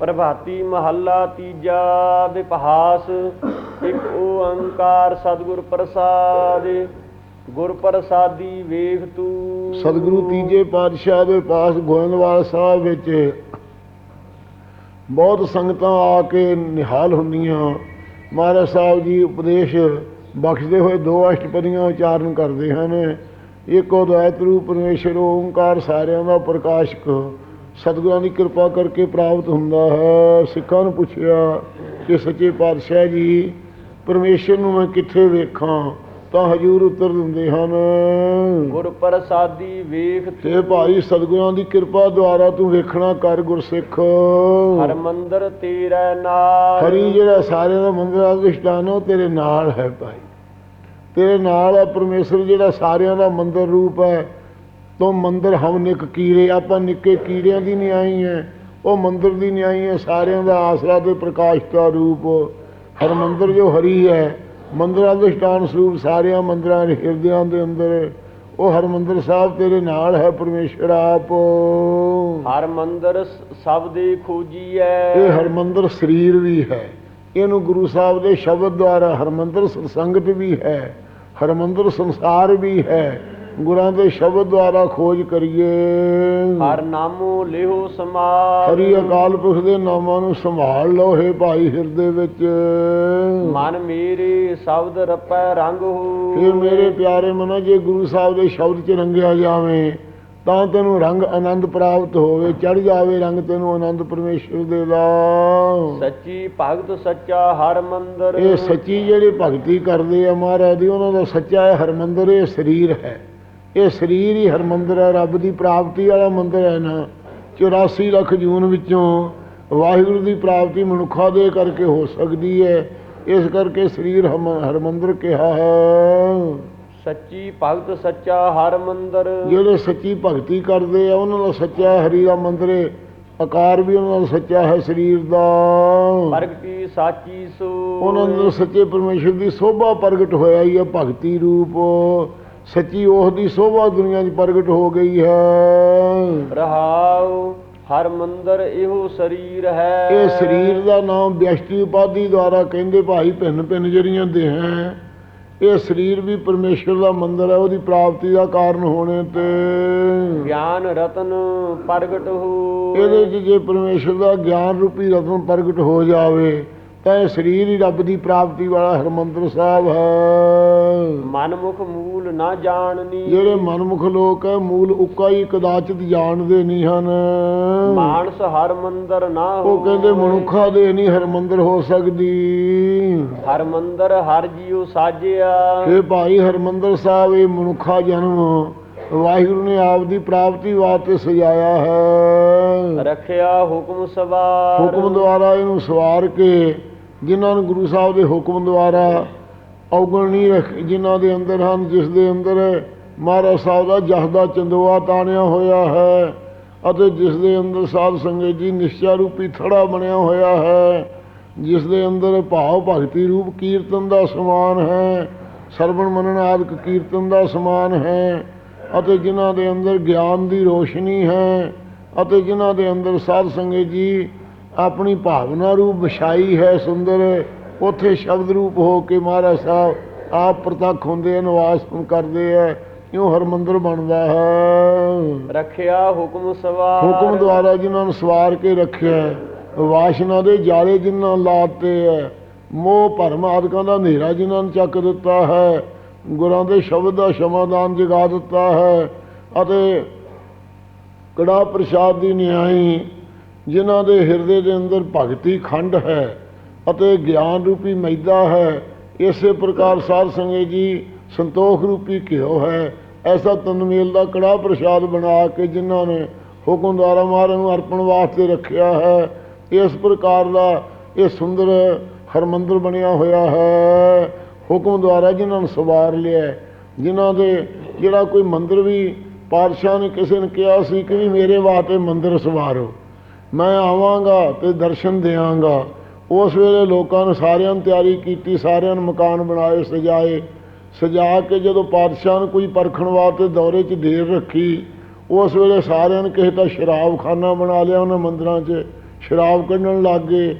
ਪ੍ਰਭਾਤੀ ਮਹੱਲਾ ਤੀਜਾ ਵਿਪਹਾਸ ਇੱਕ ਓੰਕਾਰ ਸਤਿਗੁਰ ਪ੍ਰਸਾਦ, ਗੁਰ ਪ੍ਰਸਾਦੀ ਵੇਖ ਤੂੰ। ਸਤਿਗੁਰੂ ਤੀਜੇ ਪਾਤਸ਼ਾਹ ਦੇ ਪਾਸ ਗੋਇੰਦਵਾਲ ਸਾਹਿਬ ਵਿੱਚ ਬਹੁਤ ਸੰਗਤਾਂ ਆ ਕੇ ਨਿਹਾਲ ਹੁੰਦੀਆਂ। ਮਹਾਰਾਜ ਸਾਹਿਬ ਜੀ ਉਪਦੇਸ਼ ਬਖਸ਼ਦੇ ਹੋਏ ਦੋ ਅਸ਼ਟਪਦੀਆਂ ਉਚਾਰਨ ਕਰਦੇ ਹਨ। ਇੱਕ ਅਦਵੈਤ ਰੂਪ ਪਰਮੇਸ਼ਰ ਓੰਕਾਰ ਸਾਰਿਆਂ ਦਾ ਪ੍ਰਕਾਸ਼ਕ ਸਤਿਗੁਰਾਂ ਦੀ ਕਿਰਪਾ ਕਰਕੇ ਪ੍ਰਾਪਤ ਹੁੰਦਾ ਹੈ। ਸਿੱਖਾਂ ਨੂੰ ਪੁੱਛਿਆ ਕਿ ਸੱਚੇ ਪਾਤਸ਼ਾਹ ਜੀ ਪਰਮੇਸ਼ਰ ਨੂੰ ਮੈਂ ਕਿੱਥੇ ਵੇਖਾਂ? ਤਾਂ ਹਜੂਰ ਉੱਤਰ ਦਿੰਦੇ ਹਨ। ਗੁਰ ਪ੍ਰਸਾਦੀ ਵੇਖ ਤੇ। ਭਾਈ ਸਤਿਗੁਰਾਂ ਦੀ ਕਿਰਪਾ ਦੁਆਰਾ ਤੂੰ ਵੇਖਣਾ ਕਰ ਗੁਰਸਿੱਖ। ਹਰ ਮੰਦਰ ਤੇਰਾ ਨਾਮ ਹਰੀ ਜਿਹੜਾ ਸਾਰਿਆਂ ਦਾ ਮੰਦਰ ਅਧਿਸ਼ਟਾਨ ਉਹ ਤੇਰੇ ਨਾਲ ਹੈ ਭਾਈ। ਤੇਰੇ ਨਾਲ ਹੈ ਪਰਮੇਸ਼ਰ ਜਿਹੜਾ ਸਾਰਿਆਂ ਦਾ ਮੰਦਰ ਰੂਪ ਹੈ। ਤੂੰ ਮੰਦਰ ਹਮ ਨਿਕ ਕੀੜੇ ਆਪਾਂ ਨਿੱਕੇ ਕੀੜਿਆਂ ਦੀ ਨਹੀਂ ਆਈ ਹੈ ਉਹ ਮੰਦਰ ਦੀ ਨਹੀਂ ਆਈ ਹੈ ਸਾਰਿਆਂ ਦਾ ਆਸਰਾ ਤੇ ਪ੍ਰਕਾਸ਼ ਦਾ ਰੂਪ। ਹਰ ਮੰਦਰ ਜੋ ਹਰੀ ਹੈ ਮੰਦਰਾਂ ਦੇ ਸਥਾਨ ਸਰੂਪ ਸਾਰਿਆਂ ਮੰਦਰਾਂ ਦੇ ਹਿਰਦਿਆਂ ਦੇ ਅੰਦਰ। ਉਹ ਹਰਮੰਦਰ ਸਾਹਿਬ ਤੇਰੇ ਨਾਲ ਹੈ ਪਰਮੇਸ਼ਰ ਆਪ। ਹਰ ਮੰਦਰ ਸ- ਸਭ ਦੇ ਖੋਜੀ ਇਹ ਹੈ ਹਰਮੰਦਰ ਸਰੀਰ ਵੀ ਹੈ। ਇਹਨੂੰ ਗੁਰੂ ਸਾਹਿਬ ਦੇ ਸ਼ਬਦ ਦੁਆਰਾ ਹਰਮੰਦਰ ਸੰਗਤ ਵੀ ਹੈ। ਹਰਮੰਦਰ ਸੰਸਾਰ ਵੀ ਹੈ। ਗੁਰਾਂ ਦੇ ਸ਼ਬਦ ਦੁਆਰਾ ਖੋਜ ਕਰੀਏ। ਹਰ ਨਾਮੋ ਲਿਹੋ ਸਮਾਰ ਹਰੀ ਅਕਾਲ ਪੁਰਖ ਦੇ ਨਾਮਾਂ ਨੂੰ ਸੰਭਾਲ ਲਓ ਹੈ ਭਾਈ ਹਿਰਦੇ ਵਿੱਚ। ਮਨ ਮੇਰੇ ਸ਼ਬਦ ਰਪੈ ਰੰਗ ਹੋ। ਫਿਰ ਮੇਰੇ ਪਿਆਰੇ ਮਨੋ ਜੇ ਗੁਰੂ ਸਾਹਿਬ ਦੇ ਸ਼ਬਦ 'ਚ ਰੰਗਿਆ ਜਾਵੇਂ ਤਾਂ ਤੈਨੂੰ ਰੰਗ ਆਨੰਦ ਪ੍ਰਾਪਤ ਹੋਵੇ ਚੜ ਜਾਵੇ ਰੰਗ ਤੈਨੂੰ ਆਨੰਦ ਪਰਮੇਸ਼ਰ ਦੇ ਦਾ। ਸੱਚੀ ਭਗਤ ਸੱਚਾ ਹਰ ਮੰਦਰ। ਇਹ ਸੱਚੀ ਜਿਹੜੇ ਭਗਤੀ ਕਰਦੇ ਆ ਮਹਾਰਾਜ ਦੀ ਉਹਨਾਂ ਦਾ ਸੱਚਾ ਹੈ ਹਰਮੰਦਰ ਇਹ ਸਰੀਰ ਹੈ। ਇਹ ਸਰੀਰ ਹੀ ਹਰਮੰਦਰ ਹੈ ਰੱਬ ਦੀ ਪ੍ਰਾਪਤੀ ਵਾਲਾ ਮੰਦਰ ਹੈ ਨਾ। 84 ਲੱਖ ਜੂਨ ਵਿੱਚੋਂ ਵਾਹਿਗੁਰੂ ਦੀ ਪ੍ਰਾਪਤੀ ਮਨੁੱਖਾਂ ਦੇ ਕਰਕੇ ਹੋ ਸਕਦੀ ਹੈ। ਇਸ ਕਰਕੇ ਸਰੀਰ ਹਰਮੰਦਰ ਕਿਹਾ ਹੈ। ਸੱਚੀ ਭਗਤ ਸੱਚਾ ਹਰ ਮੰਦਰ। ਜਿਹੜੇ ਸੱਚੀ ਭਗਤੀ ਕਰਦੇ ਆ ਉਹਨਾਂ ਦਾ ਸੱਚਾ ਹਰੀ ਦਾ ਮੰਦਰ ਹੈ ਆਕਾਰ ਵੀ ਉਹਨਾਂ ਦਾ ਸੱਚਾ ਹੈ ਸਰੀਰ ਦਾ। ਪ੍ਰਗਟੀ ਸਾਚੀ ਸੋ ਉਹਨਾਂ ਦੇ ਸੱਚੇ ਪਰਮੇਸ਼ਰ ਦੀ ਸੋਭਾ ਪ੍ਰਗਟ ਹੋਇਆ ਹੀ ਹੈ ਭਗਤੀ ਰੂਪ। ਸੱਚੀ ਉਹ ਦੀ ਸੋਭਾ ਦੁਨੀਆ 'ਚ ਪ੍ਰਗਟ ਹੋ ਗਈ ਹੈ। ਰਹਾਉ ਹਰ ਮੰਦਰ ਇਹੋ ਸਰੀਰ ਹੈ। ਇਹ ਸਰੀਰ ਦਾ ਨਾਮ ਵਿਅਸ਼ਟੀ ਉਪਾਧੀ ਦੁਆਰਾ ਕਹਿੰਦੇ ਭਾਈ ਭਿੰਨ ਭਿੰਨ ਜਿਹੜੀਆਂ ਦੇਹਾਂ ਇਹ ਸਰੀਰ ਵੀ ਪਰਮੇਸ਼ਰ ਦਾ ਮੰਦਰ ਹੈ ਉਹਦੀ ਪ੍ਰਾਪਤੀ ਦਾ ਕਾਰਨ ਹੋਣੇ ਤੇ। ਗਿਆਨ ਰਤਨ ਪ੍ਰਗਟ ਹੋ। ਇਹਦੇ 'ਚ ਜੇ ਪਰਮੇਸ਼ਰ ਦਾ ਗਿਆਨ ਰੂਪੀ ਰਤਨ ਪ੍ਰਗਟ ਹੋ ਜਾਵੇ ਤਾਂ ਇਹ ਸਰੀਰ ਹੀ ਰੱਬ ਦੀ ਪ੍ਰਾਪਤੀ ਵਾਲਾ ਹਰਮੰਦਰ ਸਾਹਿਬ ਹੈ। ਮਨਮੁਖ ਮੂਲ ਨਾ ਜਾਣਨੀ। ਜਿਹੜੇ ਮਨਮੁਖ ਲੋਕ ਹੈ ਮੂਲ ਉੱਕਾ ਹੀ ਕਦਾਚਿਤ ਜਾਣਦੇ ਨਹੀਂ ਹਨ। ਮਾਨਸ ਹਰ ਮੰਦਰ ਨਾ ਹੋ ਉਹ ਕਹਿੰਦੇ ਮਨੁੱਖਾਂ ਦੇ ਨਹੀਂ ਹਰਮੰਦਰ ਹੋ ਸਕਦੀ। ਹਰ ਮੰਦਰ ਹਰ ਜੀਉ ਸਾਜਿਆ। ਇਹ ਭਾਈ ਹਰਮੰਦਰ ਸਾਹਿਬ ਇਹ ਮਨੁੱਖਾ ਜਨਮ। ਵਾਹਿਗੁਰੂ ਨੇ ਆਪ ਦੀ ਪ੍ਰਾਪਤੀ ਵਾਸਤੇ ਸਜਾਇਆ ਹੈ। ਰੱਖਿਆ ਹੁਕਮ ਸਵਾਰ। ਹੁਕਮ ਦੁਆਰਾ ਇਹਨੂੰ ਸਵਾਰ ਕੇ ਜਿਨ੍ਹਾਂ ਨੂੰ ਗੁਰੂ ਸਾਹਿਬ ਦੇ ਹੁਕਮ ਦੁਆਰਾ ਔਗਣ ਨਹੀਂ ਰੱਖ ਜਿਨ੍ਹਾਂ ਦੇ ਅੰਦਰ ਹਨ, ਜਿਸ ਦੇ ਅੰਦਰ ਮਹਾਰਾਜ ਸਾਹਿਬ ਦਾ ਜਸ ਦਾ ਚੰਦੋਆ ਤਾਣਿਆ ਹੋਇਆ ਹੈ ਅਤੇ ਜਿਸ ਦੇ ਅੰਦਰ ਸਾਧ ਸੰਗਤ ਜੀ ਨਿਸ਼ਚਾ ਰੂਪੀ ਥੜਾ ਬਣਿਆ ਹੋਇਆ ਹੈ, ਜਿਸ ਦੇ ਅੰਦਰ ਭਾਵ ਭਗਤੀ ਰੂਪ ਕੀਰਤਨ ਦਾ ਸਮਾਨ ਹੈ, ਸਰਵਣ ਮਨਨ ਆਦਿਕ ਕੀਰਤਨ ਦਾ ਸਮਾਨ ਹੈ ਅਤੇ ਜਿਨ੍ਹਾਂ ਦੇ ਅੰਦਰ ਗਿਆਨ ਦੀ ਰੋਸ਼ਨੀ ਹੈ ਅਤੇ ਜਿਨ੍ਹਾਂ ਦੇ ਅੰਦਰ ਸਾਧ ਸੰਗਤ ਜੀ ਆਪਣੀ ਭਾਵਨਾ ਰੂਪ ਵਿਛਾਈ ਹੈ ਸੁੰਦਰ ਉਥੇ ਸ਼ਬਦ ਰੂਪ ਹੋ ਕੇ ਮਹਾਰਾਜ ਸਾਹਿਬ ਆਪ ਪ੍ਰਤੱਖ ਹੁੰਦੇ ਆ ਨਿਵਾਸ ਕਰਦੇ ਆ ਇਉਂ ਹਰਮੰਦਰ ਬਣਦਾ ਹੈ। ਰੱਖਿਆ ਹੁਕਮ ਸਵਾਰ। ਹੁਕਮ ਦੁਆਰਾ ਜਿਨ੍ਹਾਂ ਨੂੰ ਸਵਾਰ ਕੇ ਰੱਖਿਆ ਵਾਸ਼ਨਾ ਦੇ ਜਾਲੇ ਜਿਨ੍ਹਾਂ ਲਾਤੇ ਹੈ ਮੋਹ ਭਰਮ ਆਦਿਕਾਂ ਦਾ ਹਨੇਰਾ ਜਿਨ੍ਹਾਂ ਨੂੰ ਚੱਕ ਦਿੱਤਾ ਹੈ ਗੁਰਾਂ ਦੇ ਸ਼ਬਦ ਦਾ ਸ਼ਮਾਦਾਨ ਜਗਾ ਦਿੱਤਾ ਹੈ ਅਤੇ ਕੜਾ ਪ੍ਰਸ਼ਾਦ ਦੀ ਨਿਆਈ ਜਿਨ੍ਹਾਂ ਦੇ ਹਿਰਦੇ ਦੇ ਅੰਦਰ ਭਗਤੀ ਖੰਡ ਹੈ ਅਤੇ ਗਿਆਨ ਰੂਪੀ ਮੈਦਾ ਹੈ। ਇਸੇ ਪ੍ਰਕਾਰ ਸਾਧ ਸੰਗਤ ਜੀ ਸੰਤੋਖ ਰੂਪੀ ਘਿਓ ਹੈ। ਐਸਾ ਤਨਮੇਲ ਦਾ ਕੜਾ ਪ੍ਰਸ਼ਾਦ ਬਣਾ ਕੇ ਜਿਨ੍ਹਾਂ ਨੇ ਹੁਕਮ ਮਹਾਰਾਜ ਨੂੰ ਅਰਪਣ ਵਾਸਤੇ ਰੱਖਿਆ ਹੈ, ਇਸ ਪ੍ਰਕਾਰ ਦਾ ਇਹ ਸੁੰਦਰ ਹਰਮੰਦਰ ਬਣਿਆ ਹੋਇਆ ਹੈ। ਹੁਕਮ ਦੁਆਰਾ ਜਿਨ੍ਹਾਂ ਨੂੰ ਸਵਾਰ ਲਿਆ ਜਿਨ੍ਹਾਂ ਦੇ ਜਿਹੜਾ ਕੋਈ ਮੰਦਰ ਵੀ ਪਾਤਸ਼ਾਹ ਨੇ ਕਿਸੇ ਨੇ ਕਿਹਾ ਸੀ ਕਿ ਵੀ ਮੇਰੇ ਵਾਸਤੇ ਮੰਦਰ ਸਵਾਰੋ। ਮੈਂ ਆਵਾਂਗਾ ਤੇ ਦਰਸ਼ਨ ਦੇਵਾਂਗਾ ਉਸ ਵੇਲੇ ਲੋਕਾਂ ਨੇ ਸਾਰਿਆਂ ਨੂੰ ਤਿਆਰੀ ਕੀਤੀ, ਸਾਰਿਆਂ ਨੇ ਮਕਾਨ ਬਣਾਏ, ਸਜਾਏ। ਸਜਾ ਕੇ ਜਦੋਂ ਪਾਤਸ਼ਾਹ ਨੂੰ ਕੋਈ ਪਰਖਣ ਵਾਸਤੇ ਦੌਰੇ 'ਚ ਦੇਰ ਰੱਖੀ, ਉਸ ਵੇਲੇ ਸਾਰਿਆਂ ਨੇ ਕਿਸੇ ਦਾ ਸ਼ਰਾਬਖਾਨਾ ਬਣਾ ਲਿਆ, ਉਹਨਾਂ ਮੰਦਰਾਂ 'ਚ ਸ਼ਰਾਬ ਕੱਢਣ ਲੱਗ ਗਏ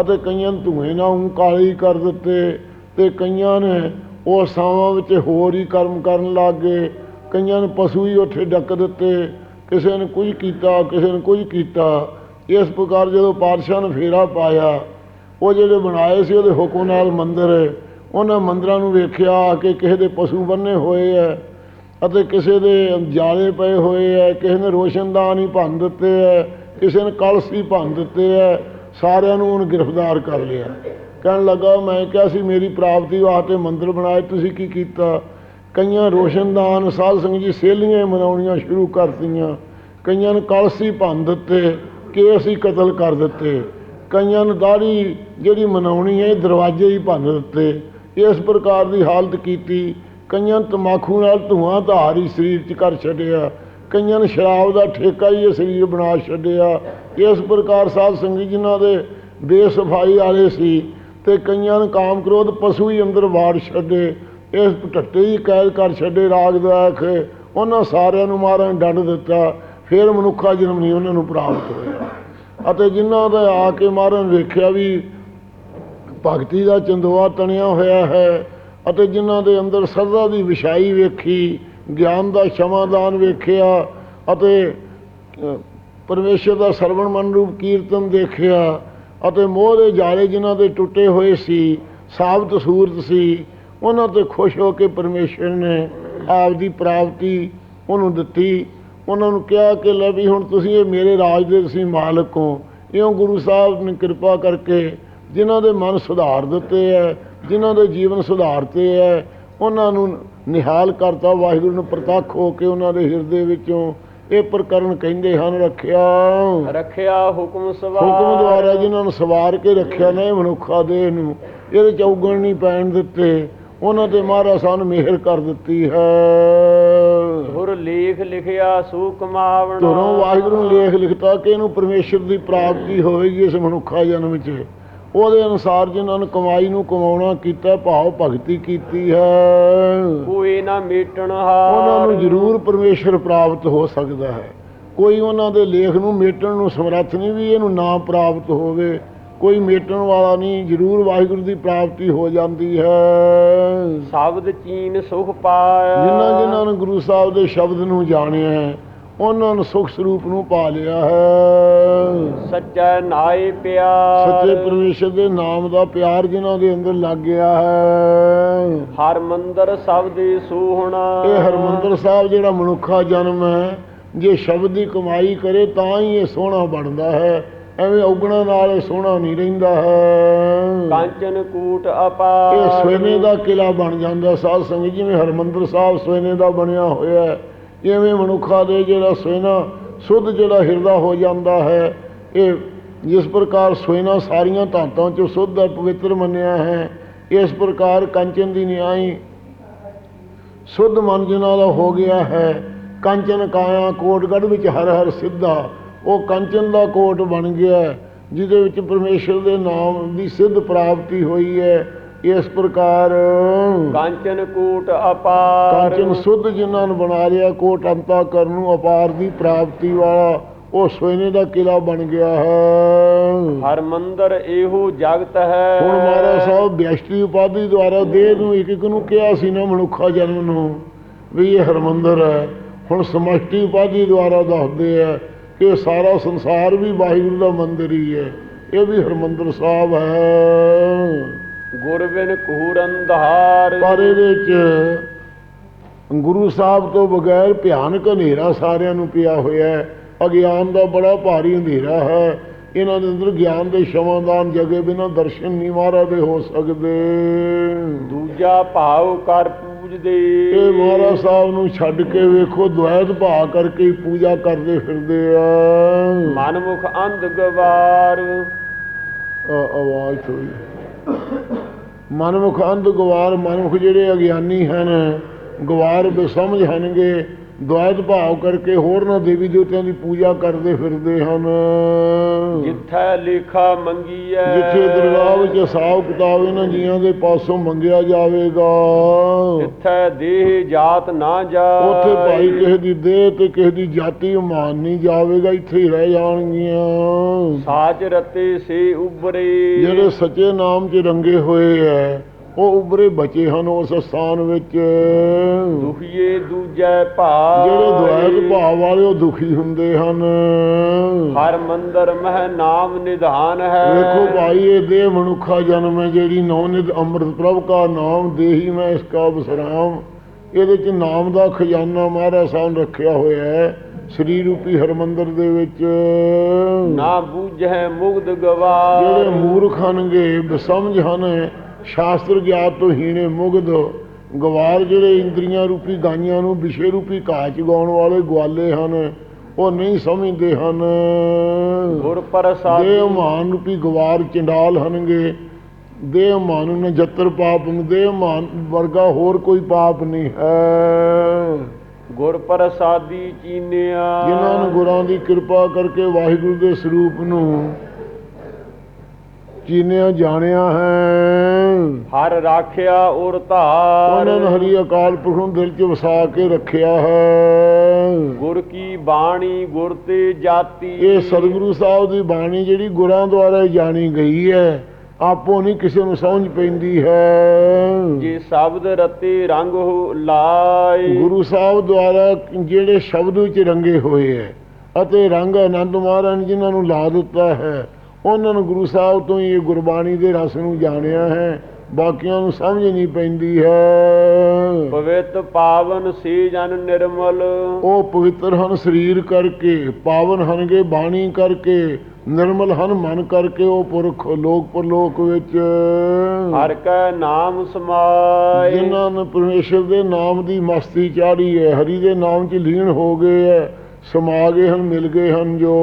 ਅਤੇ ਕਈਆਂ ਨੂੰ ਧੂਏ ਨਾਲ ਊਂ ਕਾਲੀ ਕਰ ਦਿੱਤੇ ਤੇ ਕਈਆਂ ਨੇ ਉਹ ਸਾਵਾਂ ਵਿੱਚ ਹੋਰ ਹੀ ਕਰਮ ਕਰਨ ਲੱਗ ਗਏ। ਕਈਆਂ ਨੇ ਪਸ਼ੂ ਹੀ ਉੱਥੇ ਡੱਕ ਦਿੱਤੇ, ਕਿਸੇ ਨੇ ਕੁਝ ਕੀਤਾ, ਕਿਸੇ ਨੇ ਕੁਝ ਕੀਤਾ। ਇਸ ਪ੍ਰਕਾਰ ਜਦੋਂ ਪਾਤਸ਼ਾਹ ਨੇ ਫੇਰਾ ਪਾਇਆ ਉਹ ਜਿਹੜੇ ਬਣਾਏ ਸੀ, ਉਹਦੇ ਹੁਕਮ ਨਾਲ ਮੰਦਰ ਉਹਨਾਂ ਮੰਦਰਾਂ ਨੂੰ ਵੇਖਿਆ ਕਿ ਕਿਸੇ ਦੇ ਪਸ਼ੂ ਬੰਨੇ ਹੋਏ ਐ ਅਤੇ ਕਿਸੇ ਦੇ ਜਾਲੇ ਪਏ ਹੋਏ ਐ ਕਿਸੇ ਨੇ ਰੋਸ਼ਨਦਾਨ ਹੀ ਭੰਨ ਦਿੱਤੇ ਐ ਕਿਸੇ ਨੇ ਕਲਸ ਹੀ ਭੰਨ ਦਿੱਤੇ ਐ ਸਾਰਿਆਂ ਨੂੰ ਉਹਨੂੰ ਗ੍ਰਿਫਤਾਰ ਕਰ ਲਿਆ। ਕਹਿਣ ਲੱਗਾ, ਮੈਂ ਕਿਹਾ ਸੀ, ਮੇਰੀ ਪ੍ਰਾਪਤੀ ਵਾਸਤੇ ਮੰਦਰ ਬਣਾਏ, ਤੁਸੀਂ ਕੀ ਕੀਤਾ? ਕਈਆਂ ਰੋਸ਼ਨਦਾਨ, ਸਾਧ ਸੰਗਤ ਜੀ ਸੇਲੀਆਂ ਮਨਾਉਣੀਆਂ ਸ਼ੁਰੂ ਕਰਤੀਆਂ। ਕਈਆਂ ਨੇ ਕਲਸੀ ਭੰਨ ਦਿੱਤੇ ਕਿ ਅਸੀਂ ਕਤਲ ਕਰ ਦਿੱਤੇ। ਕਈਆਂ ਨੂੰ ਦਾੜੀ ਜਿਹੜੀ ਮਨਾਉਣੀ ਹੈ ਦਰਵਾਜ਼ੇ ਹੀ ਭੰਨ ਦਿੱਤੇ। ਇਸ ਪ੍ਰਕਾਰ ਦੀ ਹਾਲਤ ਕੀਤੀ। ਕਈਆਂ ਨੂੰ ਤਮਾਕੂ ਨਾਲ ਧੂਆਂ ਧਾਰ ਹੀ ਸਰੀਰ 'ਚ ਕਰ ਛੱਡਿਆ। ਕਈਆਂ ਨੇ ਸ਼ਰਾਬ ਦਾ ਠੇਕਾ ਹੀ ਇਹ ਸਰੀਰ ਬਣਾ ਛੱਡਿਆ। ਇਸ ਪ੍ਰਕਾਰ ਸਾਧ ਸੰਗਤ ਜਿਨ੍ਹਾਂ ਦੇ ਬੇਸਫਾਈ ਵਾਲੇ ਸੀ ਤੇ ਕਈਆਂ ਨੇ ਕਾਮ ਕ੍ਰੋਧ ਪਸ਼ੂ ਹੀ ਅੰਦਰ ਵਾੜ ਛੱਡੇ, ਇਸ ਢੱਟੇ ਹੀ ਕੈਦ ਕਰ ਛੱਡੇ ਰਾਗ ਦਾ ਉਹਨਾਂ ਸਾਰਿਆਂ ਨੂੰ ਮਾਰਨ ਡੰਡ ਦਿੱਤਾ। ਫਿਰ ਮਨੁੱਖਾ ਜਨਮ ਨਹੀਂ ਉਹਨਾਂ ਨੂੰ ਪ੍ਰਾਪਤ ਹੋਇਆ। ਅਤੇ ਜਿਨ੍ਹਾਂ ਦਾ ਆ ਕੇ ਮਾਰਨ ਵੇਖਿਆ ਵੀ ਭਗਤੀ ਦਾ ਚੰਦੋਆ ਤਣਿਆ ਹੋਇਆ ਹੈ ਅਤੇ ਜਿਨ੍ਹਾਂ ਦੇ ਅੰਦਰ ਸਰਦਾ ਦੀ ਵਿਛਾਈ ਵੇਖੀ ਗਿਆਨ ਦਾ ਸ਼ਮਾਦਾਨ ਵੇਖਿਆ ਅਤੇ ਅ, ਪਰਮੇਸ਼ਰ ਦਾ ਸਰਵਣ ਮਨ ਰੂਪ ਕੀਰਤਨ ਦੇਖਿਆ ਅਤੇ ਮੋਹ ਦੇ ਜਾਲੇ ਜਿਨ੍ਹਾਂ ਦੇ ਟੁੱਟੇ ਹੋਏ ਸੀ ਸਾਬਤ ਸੂਰਤ ਸੀ ਉਹਨਾਂ ਤੇ ਖੁਸ਼ ਹੋ ਕੇ ਪਰਮੇਸ਼ਰ ਨੇ ਆਪ ਦੀ ਪ੍ਰਾਪਤੀ ਉਹਨੂੰ ਦਿੱਤੀ ਉਹਨਾਂ ਨੂੰ ਕਿਹਾ ਕਿ ਲੈ ਵੀ ਹੁਣ ਤੁਸੀਂ ਇਹ ਮੇਰੇ ਰਾਜ ਦੇ ਤੁਸੀਂ ਮਾਲਕ ਹੋ। ਇਉਂ ਗੁਰੂ ਸਾਹਿਬ ਨੇ ਕਿਰਪਾ ਕਰਕੇ ਜਿਨ੍ਹਾਂ ਦੇ ਮਨ ਸੁਧਾਰ ਦਿੱਤੇ ਹੈ ਜਿਨ੍ਹਾਂ ਦੇ ਜੀਵਨ ਸੁਧਾਰਤੇ ਹੈ ਉਹਨਾਂ ਨੂੰ ਨਿਹਾਲ ਕਰਤਾ ਵਾਹਿਗੁਰੂ ਨੇ ਪ੍ਰਤੱਖ ਹੋ ਕੇ ਉਹਨਾਂ ਦੇ ਹਿਰਦੇ ਵਿੱਚੋਂ ਇਹ ਪ੍ਰਕਰਨ ਕਹਿੰਦੇ ਹਨ ਰੱਖਿਆ। ਰੱਖਿਆ ਹੁਕਮ ਸਵਾਰ। ਹੁਕਮ ਦੁਆਰਾ ਜਿਨ੍ਹਾਂ ਨੂੰ ਸਵਾਰ ਕੇ ਰੱਖਿਆ ਨੇ ਮਨੁੱਖਾ ਦੇਹ ਨੂੰ ਇਹਦੇ ਚ ਉਗਣ ਨਹੀਂ ਪੈਣ ਦਿੱਤੇ। ਉਹਨਾਂ ਤੇ ਮਹਾਰਾਜ ਸਾਨੂੰ ਮਿਹਰ ਕਰ ਦਿੱਤੀ ਹੈ। ਹੁਰ ਲੇਖ ਲਿਖਿਆ ਸੂ ਕਮਾਵਣਾ। ਧੁਰੋਂ ਵਾਹਿਗੁਰੂ ਲੇਖ ਲਿਖਤਾ ਕਿ ਇਹਨੂੰ ਪਰਮੇਸ਼ਰ ਦੀ ਪ੍ਰਾਪਤੀ ਹੋਵੇਗੀ ਇਸ ਮਨੁੱਖਾ ਜਨਮ 'ਚ ਉਹਦੇ ਅਨੁਸਾਰ ਜਿਨ੍ਹਾਂ ਨੂੰ ਕਮਾਈ ਨੂੰ ਕਮਾਉਣਾ ਕੀਤਾ ਭਾਵ ਭਗਤੀ ਕੀਤੀ ਹੈ। ਕੋਈ ਨਾ ਮੇਟਣ ਹਾਰ। ਉਹਨਾਂ ਨੂੰ ਜ਼ਰੂਰ ਪਰਮੇਸ਼ਰ ਪ੍ਰਾਪਤ ਹੋ ਸਕਦਾ ਹੈ। ਕੋਈ ਉਹਨਾਂ ਦੇ ਲੇਖ ਨੂੰ ਮੇਟਣ ਨੂੰ ਸਮਰੱਥ ਨਹੀਂ ਵੀ ਇਹਨੂੰ ਨਾ ਪ੍ਰਾਪਤ ਹੋਵੇ। ਕੋਈ ਮੇਟਣ ਵਾਲਾ ਨਹੀਂ ਜ਼ਰੂਰ ਵਾਹਿਗੁਰੂ ਦੀ ਪ੍ਰਾਪਤੀ ਹੋ ਜਾਂਦੀ ਹੈ। ਸ਼ਬਦ ਚੀਨ ਸੁਖ ਪਾਇਆ। ਜਿਨ੍ਹਾਂ ਜਿਨ੍ਹਾਂ ਨੇ ਗੁਰੂ ਸਾਹਿਬ ਦੇ ਸ਼ਬਦ ਨੂੰ ਜਾਣਿਆ ਹੈ ਉਹਨਾਂ ਨੂੰ ਸੁਖ ਸਰੂਪ ਨੂੰ ਪਾ ਲਿਆ ਹੈ। ਸੱਚਾ ਨਾਏ ਪਿਆਰ। ਸੱਚੇ ਪਰਮੇਸ਼ਰ ਦੇ ਨਾਮ ਦਾ ਪਿਆਰ ਜਿਨ੍ਹਾਂ ਦੇ ਅੰਦਰ ਲੱਗ ਗਿਆ ਹੈ। ਹਰ ਮੰਦਰ ਸਬਦੇ ਸੋਹਣਾ। ਇਹ ਹਰਮੰਦਰ ਸਾਹਿਬ ਜਿਹੜਾ ਮਨੁੱਖਾ ਜਨਮ ਹੈ ਜੇ ਸ਼ਬਦ ਦੀ ਕਮਾਈ ਕਰੇ ਤਾਂ ਹੀ ਇਹ ਸੋਹਣਾ ਬਣਦਾ ਹੈ। ਐਵੇਂ ਔਗਣਾ ਨਾਲ ਇਹ ਸੋਹਣਾ ਨਹੀਂ ਰਹਿੰਦਾ ਹੈ। ਕਾਂਚਨ ਕੂਟ ਅਪਾਰ। ਇਹ ਸੋਨੇ ਦਾ ਕਿਲਾ ਬਣ ਜਾਂਦਾ। ਸਾਧ ਸੰਗਤ ਜਿਵੇਂ ਹਰਮੰਦਰ ਸਾਹਿਬ ਸੋਨੇ ਦਾ ਬਣਿਆ ਹੋਇਆ ਹੈ ਇਵੇਂ ਮਨੁੱਖਾ ਦੇ ਜਿਹੜਾ ਸੋਨਾ ਸੁੱਧ ਜਿਹੜਾ ਹਿਰਦਾ ਹੋ ਜਾਂਦਾ ਹੈ ਇਹ ਜਿਸ ਪ੍ਰਕਾਰ ਸੋਨਾ ਸਾਰੀਆਂ ਧਾਤਾਂ ਚੋਂ ਸੁੱਧ ਹੈ ਪਵਿੱਤਰ ਮੰਨਿਆ ਹੈ ਇਸ ਪ੍ਰਕਾਰ ਕੰਚਨ ਦੀ ਨਿਆਈ ਸੁੱਧ ਮਨ ਜਿਨ੍ਹਾਂ ਦਾ ਹੋ ਗਿਆ ਹੈ। ਕੰਚਨ ਕਾਇਆ ਕੋਟਗੜ ਵਿੱਚ ਹਰ ਹਰ ਸਿੱਧਾ ਉਹ ਕੰਚਨ ਦਾ ਕੋਟ ਬਣ ਗਿਆ ਜਿਹਦੇ ਵਿੱਚ ਪਰਮੇਸ਼ਰ ਦੇ ਨਾਮ ਦੀ ਸਿੱਧ ਪ੍ਰਾਪਤੀ ਹੋਈ ਹੈ। ਇਸ ਪ੍ਰਕਾਰ ਕਾਂਚਨ ਕੂਟ ਅਪਾਰ। ਕੰਚਨ ਸੁੱਧ ਜਿਨ੍ਹਾਂ ਨੂੰ ਬਣਾ ਲਿਆ ਕੋਟ ਅੰਤਾ ਕਰਨ ਨੂੰ ਅਪਾਰ ਦੀ ਪ੍ਰਾਪਤੀ ਵਾਲਾ ਉਹ ਸੋਨੇ ਦਾ ਕਿਲਾ ਬਣ ਗਿਆ ਹੈ। ਹਰ ਮੰਦਰ ਇਹੋ ਜਗਤ ਹੈ। ਹੁਣ ਮਹਾਰਾਜ ਸਾਹਿਬ ਵਿਅਸ਼ਟੀ ਉਪਾਧੀ ਦੁਆਰਾ ਦੇਹ ਨੂੰ ਇੱਕ ਇੱਕ ਨੂੰ ਕਿਹਾ ਸੀ ਨਾ ਮਨੁੱਖਾ ਜਨਮ ਨੂੰ ਵੀ ਇਹ ਹਰਮੰਦਰ ਹੈ। ਹੁਣ ਸਮਸ਼ਟੀ ਉਪਾਧੀ ਦੁਆਰਾ ਦੱਸਦੇ ਆ ਇਹ ਸਾਰਾ ਸੰਸਾਰ ਵੀ ਵਾਹਿਗੁਰੂ ਦਾ ਮੰਦਿਰ ਹੀ ਹੈ। ਇਹ ਵੀ ਹਰਮੰਦਰ ਸਾਹਿਬ ਹੈ। ਗੁਰਬਿਨ ਕੂਰ ਅੰਧਾਰ। ਪਰ ਇਹਦੇ ਚ ਗੁਰੂ ਸਾਹਿਬ ਤੋਂ ਬਗੈਰ ਭਿਆਨਕ ਹਨੇਰਾ ਸਾਰਿਆਂ ਨੂੰ ਪਿਆ ਹੋਇਆ ਹੈ। ਅਗਿਆਨ ਦਾ ਬੜਾ ਭਾਰੀ ਹਨੇਰਾ ਹੈ। ਇਹਨਾਂ ਦੇ ਅੰਦਰ ਗਿਆਨ ਦੇ ਸ਼ਮਾਦਾਨ ਜਗੇ ਬਿਨਾਂ ਦਰਸ਼ਨ ਨਹੀਂ ਮਹਾਰਾਜ ਦੇ ਹੋ ਸਕਦੇ। ਦੂਜਾ ਭਾਵ ਕਰ ਪੂਜਦੇ ਇਹ ਮਹਾਰਾਜ ਸਾਹਿਬ ਨੂੰ ਛੱਡ ਕੇ ਵੇਖੋ ਦੁਐਤ ਭਾ ਕਰਕੇ ਹੀ ਪੂਜਾ ਕਰਦੇ ਫਿਰਦੇ ਆ। ਮਨਮੁਖ ਅੰਧ ਗਵਾਰ। ਆ- ਆਵਾਜ਼ ਹੋਈ ਮਨਮੁਖ ਅੰਧ ਗਵਾਰ ਮਨਮੁਖ ਜਿਹੜੇ ਅਗਿਆਨੀ ਹਨ ਗਵਾਰ ਬੇਸਮਝ ਹਨਗੇ। ਦੁਆਇਤ ਭਾਵ ਕਰਕੇ ਹੋਰ ਨਾ ਦੇਵੀ ਦੇਵਤਿਆਂ ਦੀ ਪੂਜਾ ਕਰਦੇ ਫਿਰਦੇ ਹਨ। ਜਿੱਥੈ ਲੇਖਾ ਮੰਗੀਐ। ਜਿੱਥੇ ਦਰਗਾਹ ਵਿੱਚ ਹਿਸਾਬ ਕਿਤਾਬ ਇਹਨਾਂ ਜੀਆਂ ਦੇ ਪਾਸੋਂ ਮੰਗਿਆ ਜਾਵੇਗਾ। ਜਿੱਥੈ ਦੇਹ ਜਾਤ ਨਾ ਜਾਏ। ਉੱਥੇ ਭਾਈ ਕਿਸੇ ਦੀ ਦੇਹ ਤੇ ਕਿਸੇ ਦੀ ਜਾਤੀ ਮਾਨ ਨਹੀਂ ਜਾਵੇਗਾ ਇੱਥੇ ਹੀ ਰਹਿ ਜਾਣਗੀਆਂ। ਸਾਚ ਰਤੇ ਸੇ ਉਬਰੇ ਜਿਹੜੇ ਸੱਚੇ ਨਾਮ 'ਚ ਰੰਗੇ ਹੋਏ ਐ ਉਹ ਉਬਰੇ ਬਚੇ ਹਨ ਉਸ ਸਥਾਨ ਵਿੱਚ। ਦੁਖੀਏ ਦੂਜੈ ਭਾਈ ਜਿਹੜੇ ਦੁਆਇਤ ਭਾਵ ਵਾਲੇ ਉਹ ਦੁਖੀ ਹੁੰਦੇ ਹਨ। ਹਰ ਮੰਦਰ ਮਹਿ ਨਾਮ ਨਿਧਾਨ ਹੈ। ਵੇਖੋ ਭਾਈ ਇਹ ਦੇਹ ਮਨੁੱਖਾ ਜਨਮ ਹੈ ਜਿਹੜੀ ਨੌ ਨਿਧ ਅੰਮ੍ਰਿਤ ਪ੍ਰਭ ਕਾ ਨਾਮ ਦੇਹੀ ਮੈਂ ਇਸ ਕਾ ਬਸਰਾਮ ਇਹਦੇ ਚ ਨਾਮ ਦਾ ਖਜ਼ਾਨਾ ਮਹਾਰਾਜ ਸਾਹਿਬ ਰੱਖਿਆ ਹੋਇਆ ਹੈ ਸ੍ਰੀ ਰੂਪੀ ਹਰਮੰਦਰ ਦੇ ਵਿੱਚ। ਨਾ ਬੂਝੈ ਮੁਗਧ ਗਵਾਰ। ਜਿਹੜੇ ਮੂਰਖ ਹਨਗੇ ਬਸਮਝ ਹਨ ਸ਼ਾਸਤਰ ਗਿਆਤ ਤੋਂ ਹੀਣੇ ਮੁਗਧ ਗਵਾਰ ਜਿਹੜੇ ਇੰਦਰੀਆਂ ਰੂਪੀ ਗਾਈਆਂ ਨੂੰ ਵਿਸ਼ੇ ਰੂਪੀ ਘਾਹ ਚ ਗਾਉਣ ਵਾਲੇ ਗਵਾਲੇ ਹਨ ਉਹ ਨਹੀਂ ਸਮਝਦੇ ਹਨ। ਗੁਰ ਪ੍ਰਸਾਦ ਦੇਹ ਮਾਨ ਰੂਪੀ ਗਵਾਰ ਚੰਡਾਲ ਹਨਗੇ ਦੇਹ ਮਾਨ ਨੂੰ ਜੱਤਰ ਪਾਪ ਨੂੰ ਦੇਹ ਮਾਨ ਵਰਗਾ ਹੋਰ ਕੋਈ ਪਾਪ ਨਹੀਂ ਹੈ। ਗੁਰ ਪ੍ਰਸਾਦੀ ਚੀਨਿਆ ਜਿਨ੍ਹਾਂ ਨੂੰ ਗੁਰਾਂ ਦੀ ਕਿਰਪਾ ਕਰਕੇ ਵਾਹਿਗੁਰੂ ਦੇ ਸਰੂਪ ਨੂੰ ਚੀਨਿਆ ਜਾਣਿਆ ਹੈ। ਹਰ ਰਾਖਿਆ ਔਰ ਧਾਰ। ਉਹਨਾਂ ਨੇ ਹਰੀ ਅਕਾਲ ਪੁਰਖ ਨੂੰ ਦਿਲ 'ਚ ਵਸਾ ਕੇ ਰੱਖਿਆ ਹੈ। ਗੁਰ ਕੀ ਬਾਣੀ ਗੁਰ ਤੇ ਜਾਤੀ। ਇਹ ਸਤਿਗੁਰੂ ਸਾਹਿਬ ਦੀ ਬਾਣੀ ਜਿਹੜੀ ਗੁਰਾਂ ਦੁਆਰਾ ਜਾਣੀ ਗਈ ਹੈ ਆਪੋ ਨਹੀਂ ਕਿਸੇ ਨੂੰ ਸਮਝ ਪੈਂਦੀ ਹੈ। ਜੇ ਸ਼ਬਦ ਰਤੇ ਰੰਗ ਹੋ ਲਾਏ। ਗੁਰੂ ਸਾਹਿਬ ਦੁਆਰਾ ਜਿਹੜੇ ਸ਼ਬਦ ਵਿੱਚ ਰੰਗੇ ਹੋਏ ਹੈ ਅਤੇ ਰੰਗ ਆਨੰਦ ਮਹਾਰਾਜ ਜਿਨ੍ਹਾਂ ਨੂੰ ਲਾ ਦਿੱਤਾ ਹੈ ਉਹਨਾਂ ਨੂੰ ਗੁਰੂ ਸਾਹਿਬ ਤੋਂ ਹੀ ਇਹ ਗੁਰਬਾਣੀ ਦੇ ਰਸ ਨੂੰ ਜਾਣਿਆ ਹੈ। ਬਾਕੀਆਂ ਨੂੰ ਸਮਝ ਨਹੀਂ ਪੈਂਦੀ ਹੈ। ਪਵਿੱਤ ਪਾਵਨ ਸੇ ਜਨ ਨਿਰਮਲ। ਉਹ ਪਵਿੱਤਰ ਹਨ ਸਰੀਰ ਕਰਕੇ ਪਾਵਨ ਹਨਗੇ ਬਾਣੀ ਕਰਕੇ ਨਿਰਮਲ ਹਨ ਮਨ ਕਰਕੇ ਉਹ ਪੁਰਖ ਲੋਕ ਪਰਲੋਕ ਵਿੱਚ। ਹਰ ਕੈ ਨਾਮ ਸਮਾਏ। ਜਿਨ੍ਹਾਂ ਨੇ ਪਰਮੇਸ਼ਰ ਦੇ ਨਾਮ ਦੀ ਮਸਤੀ ਚਾੜੀ ਹੈ ਹਰੀ ਦੇ ਨਾਮ 'ਚ ਲੀਨ ਹੋ ਗਏ ਹੈ ਸਮਾ ਗਏ ਹਨ ਮਿਲ ਗਏ ਹਨ ਜੋ।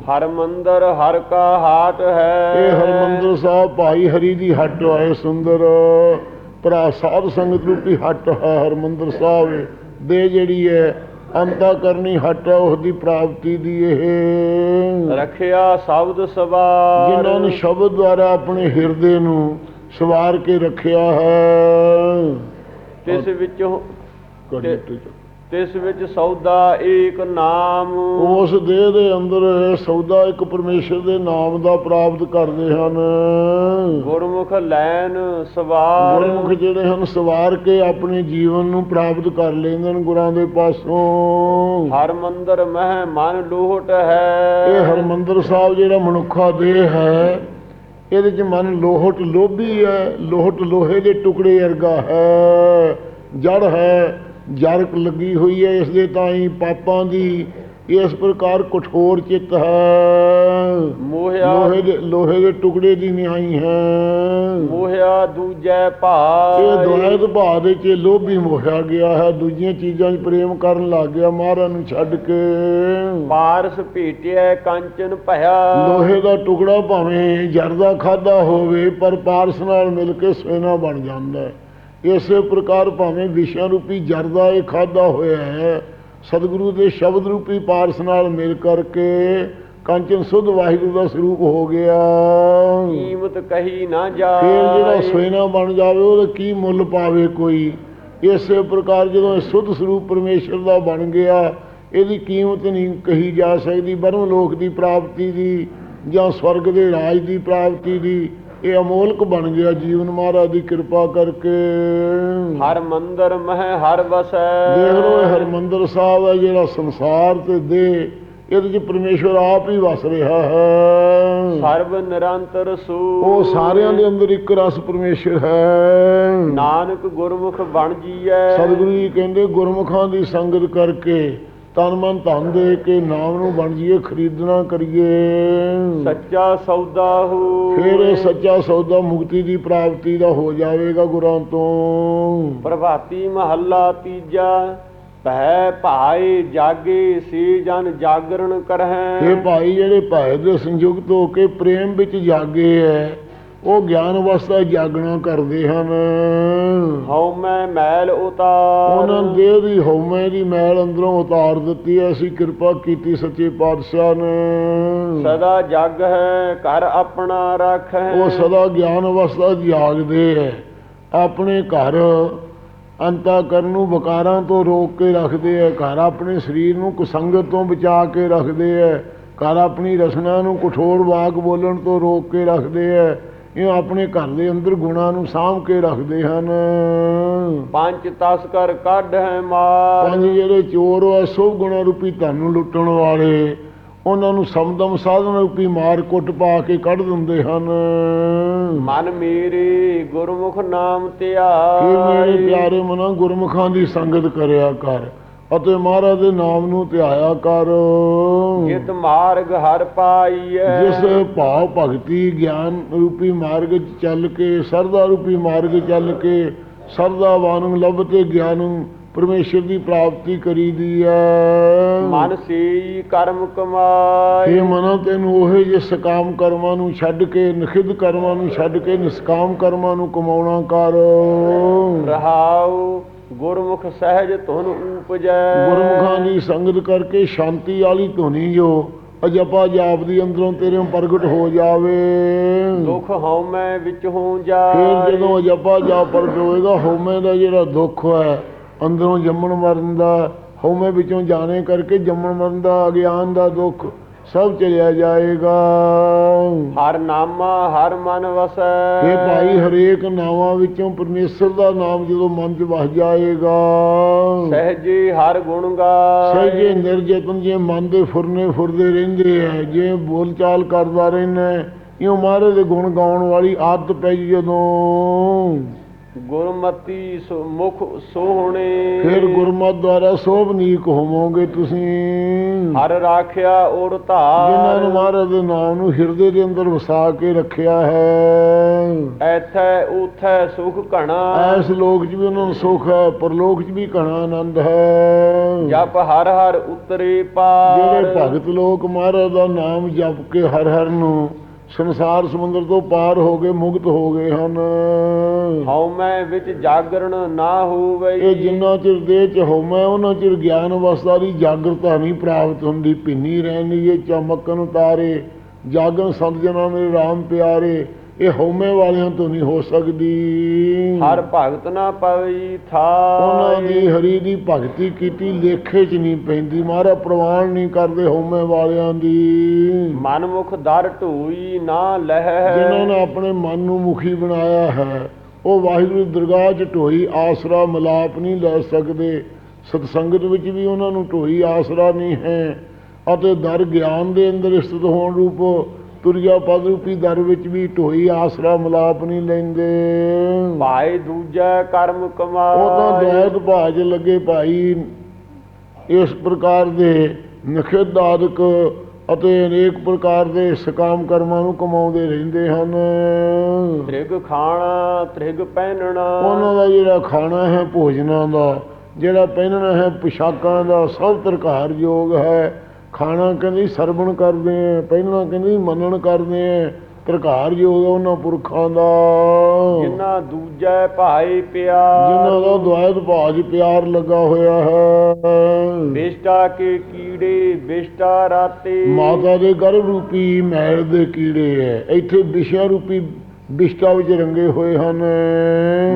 ਹਰ ਮੰਦਰ ਹਰ ਕਾ ਹਾਟ ਹੈ। ਇਹ ਹਰਮੰਦਰ ਸਾਹਿਬ ਭਾਈ ਹਰੀ ਦੀ ਹੱਟ ਹੈ ਸੁੰਦਰ। ਭਰਾ ਸਾਧ ਸੰਗਤ ਰੂਪੀ ਹੱਟ ਹੈ ਹਰਮੰਦਰ ਸਾਹਿਬ ਦੇ ਜਿਹੜੀ ਹੈ ਅੰਤਾ ਕਰਨੀ ਹੱਟ ਹੈ ਉਸ ਦੀ ਪ੍ਰਾਪਤੀ ਦੀ ਇਹ। ਰਖਿਆ ਸ਼ਬਦ ਸਵਾਰ। ਜਿਨ੍ਹਾਂ ਨੇ ਸ਼ਬਦ ਦੁਆਰਾ ਆਪਣੇ ਹਿਰਦੇ ਨੂੰ ਸਵਾਰ ਕੇ ਰੱਖਿਆ ਹੈ। ਤਿਸ ਵਿੱਚੋਂ ਤਿਸ ਵਿੱਚ ਸੌਦਾ ਏਕ ਨਾਮ। ਉਸ ਦੇਹ ਦੇ ਅੰਦਰ ਸੌਦਾ ਇੱਕ ਪਰਮੇਸ਼ਰ ਦੇ ਨਾਮ ਦਾ ਪ੍ਰਾਪਤ ਕਰਦੇ ਹਨ। ਗੁਰਮੁਖ ਲੈਨ ਸਵਾਰ। ਗੁਰਮੁਖ ਜਿਹੜੇ ਹਨ ਸਵਾਰ ਕੇ ਆਪਣੇ ਜੀਵਨ ਨੂੰ ਪ੍ਰਾਪਤ ਕਰ ਲੈਂਦੇ ਨੇ ਗੁਰਾਂ ਦੇ ਪਾਸੋਂ। ਹਰ ਮੰਦਰ ਮਹਿ ਮਨ ਲੋਹਟ ਇਹ ਹੈ ਹਰਮੰਦਰ ਸਾਹਿਬ ਜਿਹੜਾ ਮਨੁੱਖਾ ਦੇਹ ਹੈ ਇਹਦੇ ਚ ਮਨ ਲੋਹਟ ਲੋਭੀ ਹੈ ਲੋਹਟ ਲੋਹੇ ਦੇ ਟੁਕੜੇ ਵਰਗਾ ਹੈ ਜੜ ਹੈ। ਜੜ ਲੱਗੀ ਹੋਈ ਹੈ ਇਸ ਦੇ ਤਾਈ ਪਾਪਾਂ ਦੀ ਇਸ ਪ੍ਰਕਾਰ ਕਠੋਰ ਚਿੱਤ ਹੈ। ਮੋਹਿਆ ਲੋਹੇ ਦੇ ਲੋਹੇ ਦੇ ਟੁਕੜੇ ਦੀ ਨਿਆਈ ਹੈ। ਮੋਹਿਆ ਦੂਜੈ ਇਹ ਭਾਈ ਦੁਆਇਤ ਭਾਅ ਦੇ ਚ ਲੋਭੀ ਮੋਹਿਆ ਗਿਆ ਹੈ। ਦੂਜੀਆਂ ਚੀਜ਼ਾਂ 'ਚ ਪ੍ਰੇਮ ਕਰਨ ਲੱਗ ਗਿਆ ਮਹਾਰਾਜ ਨੂੰ ਛੱਡ ਕੇ। ਪਾਰਸ ਭੇਟਿਆ ਕੰਚਨ ਭਇਆ। ਲੋਹੇ ਦਾ ਟੁਕੜਾ ਭਾਵੇਂ ਜਰਦਾ ਖਾਦਾ ਹੋਵੇ ਪਰ ਪਾਰਸ ਨਾਲ ਮਿਲ ਕੇ ਸੋਨਾ ਬਣ ਜਾਂਦਾ ਹੈ। ਇਸੇ ਪ੍ਰਕਾਰ ਭਾਵੇਂ ਵਿਸ਼ਾ ਰੂਪੀ ਜਰਦਾ ਇਹ ਖਾਦਾ ਹੋਇਆ ਹੈ ਸਤਿਗੁਰੂ ਦੇ ਸ਼ਬਦ ਰੂਪੀ ਪਾਰਸ ਨਾਲ ਮਿਲ ਕਰਕੇ ਕੰਚਨ ਸੁਧ ਵਾਹਿਗੁਰੂ ਦਾ ਸਰੂਪ ਹੋ ਗਿਆ। ਕੀਮਤ ਕਹੀ ਨਾ ਫਿਰ ਜਿਹੜਾ ਜਾਏ ਸੋਨਾ ਬਣ ਜਾਵੇ ਉਹਦਾ ਕੀ ਮੁੱਲ ਪਾਵੇ ਕੋਈ? ਇਸੇ ਪ੍ਰਕਾਰ ਜਦੋਂ ਇਹ ਸੁਧ ਸਰੂਪ ਪਰਮੇਸ਼ਰ ਦਾ ਬਣ ਗਿਆ ਇਹਦੀ ਕੀਮਤ ਨਹੀਂ ਕਹੀ ਜਾ ਸਕਦੀ। ਬਰਮ ਲੋਕ ਦੀ ਪ੍ਰਾਪਤੀ ਦੀ ਜਾਂ ਸਵਰਗ ਦੇ ਰਾਜ ਦੀ ਪ੍ਰਾਪਤੀ ਦੀ ਇਹ ਅਮੋਲਕ ਬਣ ਗਿਆ ਜੀਵਨ ਮਹਾਰਾਜ ਦੀ ਕਿਰਪਾ ਕਰਕੇ। ਹਰ ਮੰਦਰ ਮਹਿ ਹਰ ਵਸੈ। ਦੇਖ ਲਓ ਇਹ ਹਰਮੰਦਰ ਸਾਹਿਬ ਹੈ ਜਿਹੜਾ ਸੰਸਾਰ ਤੇ ਦੇ ਇਹਦੇ 'ਚ ਪਰਮੇਸ਼ਵਰ ਆਪ ਹੀ ਵਸ ਰਿਹਾ ਹੈ। ਸਰਬ ਨਿਰੰਤਰ ਸੂ। ਉਹ ਸਾਰਿਆਂ ਦੇ ਅੰਦਰ ਇੱਕ ਰਸ ਪਰਮੇਸ਼ਰ ਹੈ। ਨਾਨਕ ਗੁਰਮੁਖ ਬਣ ਜੀਐ। ਸਤਿਗੁਰੂ ਜੀ ਕਹਿੰਦੇ ਗੁਰਮੁਖਾਂ ਦੀ ਸੰਗਤ ਕਰਕੇ ਤਨ ਮਨ ਧਨ ਦੇ ਕੇ ਨਾਮ ਨੂੰ ਬਣ ਜੀਏ ਖਰੀਦਣਾ ਕਰੀਏ। ਸੱਚਾ ਸੌਦਾ ਹੋ ਫਿਰ ਇਹ ਸੱਚਾ ਸੌਦਾ ਮੁਕਤੀ ਦੀ ਪ੍ਰਾਪਤੀ ਦਾ ਹੋ ਜਾਵੇਗਾ ਗੁਰਾਂ ਤੋਂ। ਪ੍ਰਭਾਤੀ ਮਹੱਲਾ ਤੀਜਾ ਭੈ ਭਾਏ ਜਾਗੇ ਸੇ ਜਨ ਜਾਗਰਣ ਕਰਹਿ। ਇਹ ਭਾਈ ਜਿਹੜੇ ਭਾਏ ਦੇ ਸੰਯੁਕਤ ਹੋ ਕੇ ਪ੍ਰੇਮ ਵਿੱਚ ਜਾਗੇ ਐ। ਉਹ ਗਿਆਨ ਅਵਸਥਾ ਜਾਗਣਾ ਕਰਦੇ ਹਨ। ਹਉ ਮੈਂ ਮੈਲ ਉਤਾਰ। ਉਹਨਾਂ ਦੇਹ ਦੀ ਹਉਮੈ ਦੀ ਮੈਲ ਅੰਦਰੋਂ ਉਤਾਰ ਦਿੱਤੀ ਐਸੀ ਕਿਰਪਾ ਕੀਤੀ ਸੱਚੇ ਪਾਤਸ਼ਾਹ ਨੇ। ਸਦਾ ਜਗ ਹੈ ਘਰ ਆਪਣਾ ਰੱਖੈ। ਉਹ ਸਦਾ ਗਿਆਨ ਅਵਸਥਾ ਜਾਗਦੇ ਹੈ। ਆਪਣੇ ਘਰ ਅੰਤःਕਰਨ ਨੂੰ ਵਿਕਾਰਾਂ ਤੋਂ ਰੋਕ ਕੇ ਰੱਖਦੇ ਹੈ। ਘਰ ਆਪਣੇ ਸਰੀਰ ਨੂੰ ਕੁਸੰਗਤ ਤੋਂ ਬਚਾ ਕੇ ਰੱਖਦੇ ਹੈ। ਘਰ ਆਪਣੀ ਰਸਨਾ ਨੂੰ ਕਠੋਰ ਵਾਕ ਬੋਲਣ ਤੋਂ ਰੋਕ ਕੇ ਰੱਖਦੇ ਹੈ। ਇਹ ਆਪਣੇ ਘਰ ਦੇ ਅੰਦਰ ਗੁਣਾਂ ਨੂੰ ਸਾਂਭ ਕੇ ਰੱਖਦੇ ਹਨ। ਪੰਜ ਤਸਕਰ ਕੱਢ ਹੈ ਮਾਰ। ਪੰਜ ਜਿਹੜੇ ਚੋਰ ਆ ਸਭ ਗੁਣਾ ਰੂਪੀ ਧਨ ਨੂੰ ਲੁੱਟਣ ਵਾਲੇ ਉਹਨਾਂ ਨੂੰ ਸਮਦਮ ਸਾਧਨ ਰੂਪੀ ਮਾਰ ਕੁੱਟ ਪਾ ਕੇ ਕੱਢ ਦਿੰਦੇ ਹਨ। ਮਨ ਮੇਰੇ ਗੁਰਮੁਖ ਨਾਮ ਕਿ ਮੇਰੇ ਧਿਆਏ ਪਿਆਰੇ ਮਨਾਂ ਗੁਰਮੁਖਾਂ ਦੀ ਸੰਗਤ ਕਰਿਆ ਕਰ। ਅਤੇ ਮਹਾਰਾਜ ਦੇ ਨਾਮ ਨੂੰ ਧਿਆਇਆ ਕਰ। ਜਿਤ ਮਾਰਗ ਹਰ ਪਾਈਐ। ਜਿਸ ਭਾਵ ਭਗਤੀ ਗਿਆਨ ਰੂਪੀ ਮਾਰਗ ਚੱਲ ਕੇ ਸਰਦਾ ਰੂਪੀ ਮਾਰਗ ਚੱਲ ਕੇ ਸਰਦਾ ਵਾਨੂੰ ਲੱਭਤੇ ਗਿਆਨੰ ਪਰਮੇਸ਼ਰ ਦੀ ਪ੍ਰਾਪਤੀ ਕਰੀਦੀ ਹੈ ਮਨ ਸੀ ਕਰਮ ਕਮਾਏ। ਇਹ ਮਨਾਂ ਤੈਨੂੰ ਉਹੇ ਜੇ ਸਕਾਮ ਕਰਮਾਂ ਨੂੰ ਛੱਡ ਕੇ ਨਖਿਦ ਕਰਮਾਂ ਨੂੰ ਛੱਡ ਕੇ ਨਿਸਕਾਮ ਕਰਮਾਂ ਨੂੰ ਕਮਾਉਣਾ ਕਰ। ਰਹਾਉ ਗੁਰਮੁਖ ਸਹਿਜ ਧੁਨ ਉਪਜੈ। ਗੁਰਮੁਖਾਂ ਦੀ ਸੰਗਤ ਕਰਕੇ ਸ਼ਾਂਤੀ ਵਾਲੀ ਧੁਨੀ ਜੋ ਅਜਪਾ ਜਾਪ ਦੀ ਅੰਦਰੋਂ ਤੇਰੇ ਪ੍ਰਗਟ ਹੋ ਜਾਵੇ। ਦੁਖ ਹਉਮੈ ਵਿੱਚ ਹੋ ਫਿਰ ਜਾਏ ਜਦੋਂ ਅਜਪਾ ਜਾਪ ਪ੍ਰਗਟ ਹੋਏਗਾ ਹਉਮੈ ਦਾ ਜਿਹੜਾ ਦੁੱਖ ਹੈ ਅੰਦਰੋਂ ਜੰਮਣ ਮਰਨ ਦਾ ਹਉਮੈ ਵਿੱਚੋਂ ਜਾਣੇ ਕਰਕੇ ਜੰਮਣ ਮਰਨ ਦਾ ਅਗਿਆਨ ਦਾ ਦੁੱਖ ਸਭ ਚਲਿਆ ਜਾਏਗਾ। ਹਰ ਨਾਮਾ ਹਰ ਮਨ ਵਸੈ। ਇਹ ਭਾਈ ਹਰੇਕ ਨਾਵਾਂ ਵਿੱਚੋਂ ਪਰਮੇਸ਼ਰ ਦਾ ਨਾਮ ਜਦੋਂ ਮਨ 'ਚ ਵਸ ਜਾਏਗਾ। ਸਹਿਜੇ ਹਰ ਗੁਣ ਗਾਏ। ਸਹਿਜੇ ਨਿਰਜਤਨ ਜੇ ਮਨ ਦੇ ਫੁਰਨੇ ਫੁਰਦੇ ਰਹਿੰਦੇ ਐ ਜੇ ਬੋਲ ਚਾਲ ਕਰਦਾ ਰਹਿਣਾ ਇਉਂ ਮਹਾਰਾਜ ਦੇ ਗੁਣ ਗਾਉਣ ਵਾਲੀ ਆਦਤ ਪੈ ਜਦੋਂ ਗੁਰਮਤੀ ਸੁ- ਮੁਖ ਸੋਹਣੇ। ਫਿਰ ਗੁਰਮਤਿ ਦੁਆਰਾ ਸੋਭਨੀਕ ਹੋਵੋਗੇ ਤੁਸੀਂ। ਹਰ ਰਾਖਿਆ ਔਰ ਜਿਨ੍ਹਾਂ ਨੂੰ ਧਾਰ ਮਹਾਰਾਜ ਦੇ ਨਾਮ ਨੂੰ ਹਿਰਦੇ ਦੇ ਅੰਦਰ ਵਸਾ ਕੇ ਰੱਖਿਆ ਹੈ। ਐਥੈ ਉਥੈ ਸੁਖ ਘਣਾ। ਐਸ ਲੋਕ 'ਚ ਵੀ ਉਹਨਾਂ ਨੂੰ ਸੁਖ ਹੈ ਪਰਲੋਕ 'ਚ ਵੀ ਘਣਾ ਆਨੰਦ ਹੈ। ਜਪ ਹਰ ਹਰ ਉਤਰੇ ਪਾਰ। ਜਿਹੜੇ ਭਗਤ ਲੋਕ ਮਹਾਰਾਜ ਦਾ ਨਾਮ ਜਪ ਕੇ ਹਰ ਹਰ ਨੂੰ ਸੰਸਾਰ ਸਮੁੰਦਰ ਤੋਂ ਪਾਰ ਹੋ ਗਏ ਮੁਕਤ ਹੋ ਗਏ ਹਨ। ਹਉਮੈ ਵਿੱਚ ਜਾਗਰਣ ਨਾ ਹੋਵੇ। ਇਹ ਜਿੰਨਾ ਚਿਰ ਦੇਹ ਚ ਹਉਮੈ ਉਹਨਾਂ ਚਿਰ ਗਿਆਨ ਅਵਸਥਾ ਦੀ ਜਾਗਰਤਾ ਨਹੀਂ ਪ੍ਰਾਪਤ ਹੁੰਦੀ। ਭਿੰਨੀ ਰਹਿਣੀ ਇਹ ਚਮਕਨ ਉਤਾਰੇ ਜਾਗਣ ਸੰਤ ਜਨਾਂ ਮੇਰੇ ਰਾਮ ਪਿਆਰੇ ਇਹ ਹਉਮੈ ਵਾਲਿਆਂ ਤੋਂ ਨਹੀਂ ਹੋ ਸਕਦੀ। ਹਰ ਭਗਤ ਨਾ ਪਵਈ ਉਹਨਾਂ ਦੀ ਹਰੀ ਦੀ ਭਗਤੀ ਕੀਤੀ ਲੇਖੇ 'ਚ ਨਹੀਂ ਪੈਂਦੀ। ਮਹਾਰਾ ਪ੍ਰਵਾਨ ਨਹੀਂ ਕਰਦੇ ਹਉਮੈ ਵਾਲਿਆਂ ਦੀ। ਮਨਮੁਖ ਦਰ ਢੋਈ ਨਾ ਜਿਨ੍ਹਾਂ ਲਹਿ ਨੇ ਆਪਣੇ ਮਨ ਨੂੰ ਮੁਖੀ ਬਣਾਇਆ ਹੈ ਉਹ ਵਾਹਿਗੁਰੂ ਦਰਗਾਹ 'ਚ ਢੋਈ ਆਸਰਾ ਮਲਾਪ ਨਹੀਂ ਲੈ ਸਕਦੇ। ਸਤਸੰਗਤ ਵਿੱਚ ਵੀ ਉਹਨਾਂ ਨੂੰ ਢੋਈ ਆਸਰਾ ਨਹੀਂ ਹੈ ਅਤੇ ਦਰ ਗਿਆਨ ਦੇ ਅੰਦਰ ਸਥਿਤ ਹੋਣ ਰੂਪ ਤੁਰਿਆ ਪਦ ਰੂਪੀ ਦਰ ਵਿੱਚ ਵੀ ਢੋਈ ਆਸਰਾ ਮਲਾਪ ਨਹੀਂ ਲੈਂਦੇ। ਭਾਈ ਦੂਜੈ ਕਰਮ ਉਹ ਤਾਂ ਕਮਾਏ ਦੈਤ ਭਾਜ ਲੱਗੇ ਭਾਈ। ਇਸ ਪ੍ਰਕਾਰ ਦੇ ਨਖਿੱਧ ਆਦਿਕ ਅਤੇ ਅਨੇਕ ਪ੍ਰਕਾਰ ਦੇ ਸਕਾਮ ਕਰਮਾਂ ਨੂੰ ਕਮਾਉਂਦੇ ਰਹਿੰਦੇ ਹਨ। ਤ੍ਰਿਗ ਖਾਣਾ ਤ੍ਰਿਗ ਪਹਿਨਣਾ। ਉਹਨਾਂ ਦਾ ਜਿਹੜਾ ਖਾਣਾ ਹੈ ਭੋਜਨਾਂ ਦਾ ਜਿਹੜਾ ਪਹਿਨਣਾ ਹੈ ਪੁਸ਼ਾਕਾਂ ਦਾ ਸਭ ਤਰਕਾਰ ਯੋਗ ਹੈ। ਖਾਣਾ ਕਹਿੰਦੀ ਸਰਵਣ ਕਰਦੇ ਆ ਪਹਿਨਣਾ ਕਹਿੰਦੀ ਮੰਨਣ ਕਰਦੇ ਆ ਤਰਕਾਰ ਯੋਗ ਹੈ ਉਹਨਾਂ ਪੁਰਖਾਂ ਦਾ। ਜਿਨ੍ਹਾਂ ਦੂਜੈ ਭਾਈ ਜਿਨ੍ਹਾਂ ਪਿਆਰ ਦਾ ਦੁਆਇਤ ਭਾਜ ਪਿਆਰ ਲੱਗਾ ਹੋਇਆ ਹੈ। ਬਿਸ਼ਟਾ ਕੇ ਕੀੜੇ ਬਿਸ਼ਟਾ ਰਾਤੇ। ਮਾਤਾ ਦੇ ਗਰਭ ਰੂਪੀ ਮੈਲ ਦੇ ਕੀੜੇ ਐ। ਇੱਥੇ ਵਿਸ਼ਾ ਰੂਪੀ ਵਿਸ਼ਟਾ ਵਿੱਚ ਰੰਗੇ ਹੋਏ ਹਨ।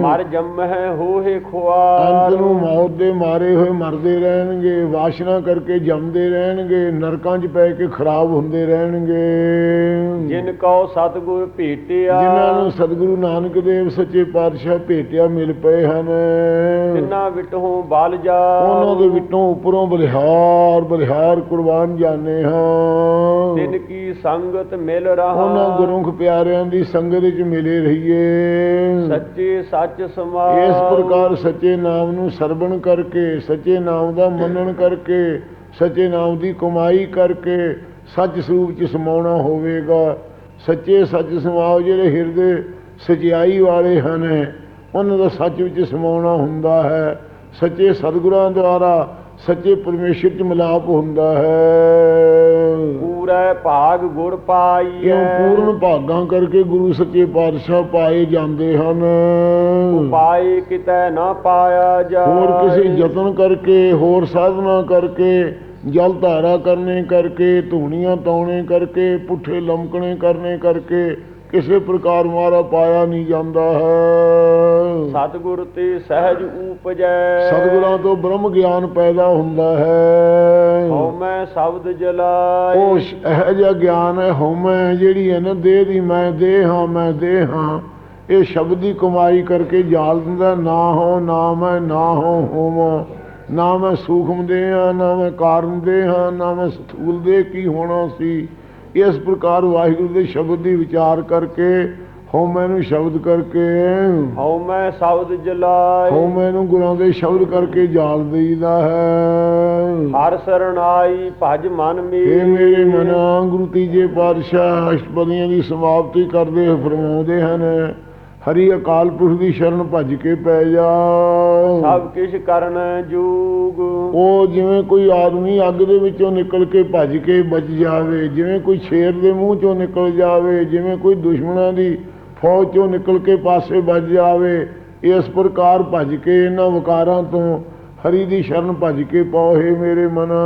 ਮਰ ਜੰਮਹਿ ਹੋਏ ਅੰਤ ਖੁਆਰ ਨੂੰ ਮੌਤ ਦੇ ਮਾਰੇ ਹੋਏ ਮਰਦੇ ਰਹਿਣਗੇ ਵਾਸ਼ਨਾ ਕਰਕੇ ਜੰਮਦੇ ਰਹਿਣਗੇ ਨਰਕਾਂ 'ਚ ਪੈ ਕੇ ਖਰਾਬ ਹੁੰਦੇ ਰਹਿਣਗੇ। ਜਿਨ ਕਉ ਸਤਗੁਰ ਭੇਟਿਆ। ਜਿਨ੍ਹਾਂ ਨੂੰ ਸਤਿਗੁਰੂ ਨਾਨਕ ਦੇਵ ਸੱਚੇ ਪਾਤਸ਼ਾਹ ਭੇਟਿਆ ਮਿਲ ਪਏ ਹਨ। ਤਿੰਨਾਂ ਵਿਟਹੋਂ ਬਲ ਜਾ। ਉਹਨਾਂ ਦੇ ਵਿੱਚੋਂ ਉੱਪਰੋਂ ਬਲਿਹਾਰ ਬਲਿਹਾਰ ਕੁਰਬਾਨ ਜਾਣੇ ਹਾਂ। ਤਿਨ ਕੀ ਸੰਗਤ ਮਿਲ ਰਹਾ। ਉਹਨਾਂ ਗੁਰਮੁਖ ਪਿਆਰਿਆਂ ਦੀ ਸੰਗਤ ਵਿੱਚ ਮਿਲੇ ਰਹੀਏ। ਸੱਚੇ ਸੱਚ ਸਮਾ। ਇਸ ਪ੍ਰਕਾਰ ਸੱਚੇ ਨਾਮ ਨੂੰ ਸਰਵਣ ਕਰਕੇ ਸੱਚੇ ਨਾਮ ਦਾ ਮੰਨਣ ਕਰਕੇ ਸੱਚੇ ਨਾਮ ਦੀ ਕਮਾਈ ਕਰਕੇ ਸੱਚ ਸਰੂਪ ਚ ਸਮਾਉਣਾ ਹੋਵੇਗਾ। ਸੱਚੇ ਸੱਚ ਸਮਾਓ ਜਿਹੜੇ ਹਿਰਦੇ ਸਚਾਈ ਵਾਲੇ ਹਨ ਉਹਨਾਂ ਦਾ ਸੱਚ ਵਿੱਚ ਸਮਾਉਣਾ ਹੁੰਦਾ ਹੈ। ਸੱਚੇ ਸਤਿਗੁਰਾਂ ਦੁਆਰਾ ਸੱਚੇ ਪਰਮੇਸ਼ਰ ਚ ਮਿਲਾਪ ਹੁੰਦਾ ਹੈ। ਪੂਰੇ ਭਾਗ ਗੁਰ ਕਿਉਂ ਪਾਈਐ ਪੂਰਨ ਭਾਗਾਂ ਕਰਕੇ ਗੁਰੂ ਸੱਚੇ ਪਾਤਸ਼ਾਹ ਪਾਏ ਜਾਂਦੇ ਹਨ। ਉਪਾਏ ਕਿਤੈ ਨਾ ਪਾਇਆ ਜਾ ਹੋਰ ਕਿਸੇ ਯਤਨ ਕਰਕੇ ਹੋਰ ਸਾਧਨਾ ਕਰਕੇ ਜਲ ਧਾਰਾ ਕਰਨੇ ਕਰਕੇ ਧੂਣੀਆਂ ਤਾਉਣੇ ਕਰਕੇ ਪੁੱਠੇ ਲਮਕਣੇ ਕਰਨੇ ਕਰਕੇ ਕਿਸੇ ਪ੍ਰਕਾਰ ਮਾਰਾ ਪਾਇਆ ਨਹੀਂ ਜਾਂਦਾ ਹੈ। ਸਤਿਗੁਰ ਤੇ ਸਹਿਜ ਊਪਜੈ ਸਤਿਗੁਰਾਂ ਤੋਂ ਬ੍ਰਹਮ ਗਿਆਨ ਪੈਦਾ ਹੁੰਦਾ ਹੈ। ਹਉ ਮੈਂ ਸ਼ਬਦ ਜਲਾਏ। ਉਹ ਸ਼- ਇਹੋ ਜਿਹਾ ਗਿਆਨ ਹੈ ਹਉਮੈ ਜਿਹੜੀ ਹੈ ਨਾ ਦੇਹ ਦੀ ਮੈਂ ਦੇਹ ਹਾਂ ਮੈਂ ਦੇਹ ਹਾਂ। ਇਹ ਸ਼ਬਦ ਦੀ ਕਮਾਈ ਕਰਕੇ ਜਾਲ ਦਿੰਦਾ ਨਾ ਹੋ ਨਾ ਮੈਂ ਨਾ ਹੋ ਹੋਵਾਂ। ਨਾ ਮੈਂ ਸੂਖਮ ਦੇ ਹਾਂ ਨਾ ਮੈਂ ਕਾਰਨ ਦੇ ਹਾਂ ਨਾ ਮੈਂ ਸਥੂਲ ਦੇ ਕੀ ਹੋਣਾ ਸੀ। ਇਸ ਪ੍ਰਕਾਰ ਵਾਹਿਗੁਰੂ ਦੇ ਸ਼ਬਦ ਦੀ ਵਿਚਾਰ ਕਰਕੇ ਹਉਮੈ ਨੂੰ ਸ਼ਬਦ ਕਰਕੇ ਹਉ ਮੈਂ ਸ਼ਬਦ ਜਲਾਏ ਹਉਮੈ ਨੂੰ ਗੁਰਾਂ ਦੇ ਸ਼ਬਦ ਕਰਕੇ ਜਾਲ ਦੇਈਦਾ ਹੈ। ਹਰ ਸਰਣਾਈ ਭਜ ਮਨ ਮੇਰੀ। ਮੇਰੇ ਮਨਾ ਗੁਰੂ ਤੀਜੇ ਪਾਤਸ਼ਾਹ ਅਸ਼ਟਪਦੀਆਂ ਦੀ ਸਮਾਪਤੀ ਕਰਦੇ ਫਰਮਾਉਂਦੇ ਹਨ। ਹਰੀ ਅਕਾਲ ਪੁਰਖ ਦੀ ਸ਼ਰਨ ਭੱਜ ਕੇ ਪੈ ਜਾ। ਸਭ ਕਿਛ ਕਰਨ ਜੂਗ। ਉਹ ਜਿਵੇਂ ਕੋਈ ਆਦਮੀ ਅੱਗ ਦੇ ਵਿੱਚੋਂ ਨਿਕਲ ਕੇ ਭੱਜ ਕੇ ਬਚ ਜਾਵੇ ਜਿਵੇਂ ਕੋਈ ਸ਼ੇਰ ਦੇ ਮੂੰਹ ਚੋਂ ਨਿਕਲ ਜਾਵੇ ਜਿਵੇਂ ਕੋਈ ਦੁਸ਼ਮਣਾਂ ਦੀ ਫੌਜ ਚੋਂ ਨਿਕਲ ਕੇ ਪਾਸੇ ਬਚ ਜਾਵੇ ਇਸ ਪ੍ਰਕਾਰ ਭੱਜ ਕੇ ਇਹਨਾਂ ਵਕਾਰਾਂ ਤੋਂ ਹਰੀ ਦੀ ਸ਼ਰਨ ਭੱਜ ਕੇ ਪਾਓ ਹੇ ਮੇਰੇ ਮਨਾ।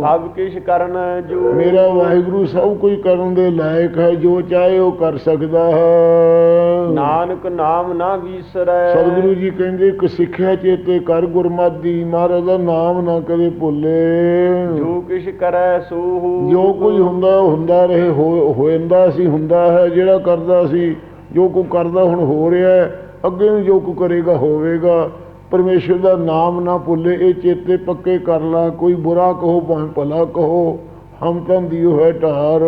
ਸਭ ਕਿਛ ਕਰਨ ਜੂਗ ਮੇਰਾ ਵਾਹਿਗੁਰੂ ਸਭ ਕੁਝ ਕਰਨ ਦੇ ਲਾਇਕ ਹੈ ਜੋ ਚਾਹੇ ਉਹ ਕਰ ਸਕਦਾ ਹੈ। ਨਾਨਕ ਨਾਮ ਨਾ ਵੀਸਰੈ। ਸਤਿਗੁਰੂ ਜੀ ਕਹਿੰਦੇ ਕਿ ਸਿੱਖਿਆ ਚੇਤੇ ਕਰ ਗੁਰਮਤਿ ਦੀ ਮਹਾਰਾਜ ਦਾ ਨਾਮ ਨਾ ਕਦੇ ਭੁੱਲੇ। ਜੋ ਕਿਛ ਕਰੈ ਸੋਹੂ ਜੋ ਕੁਝ ਹੁੰਦਾ ਹੁੰਦਾ ਰਹੇ ਹੋ ਹੋਇੰਦਾ ਸੀ ਹੁੰਦਾ ਹੈ। ਜਿਹੜਾ ਕਰਦਾ ਸੀ ਜੋ ਕੁ ਕਰਦਾ ਹੁਣ ਹੋ ਰਿਹਾ ਹੈ ਅੱਗੇ ਵੀ ਜੋ ਕੁ ਕਰੇਗਾ ਹੋਵੇਗਾ। ਪਰਮੇਸ਼ਰ ਦਾ ਨਾਮ ਨਾ ਭੁੱਲੇ, ਇਹ ਚੇਤੇ ਪੱਕੇ ਕਰ ਲਾ, ਕੋਈ ਬੁਰਾ ਕਹੋ ਭਾਵੇਂ ਭਲਾ ਕਹੋ, ਹਮ ਤਾਂ ਦਿਓ ਹੈ ਢਾਰ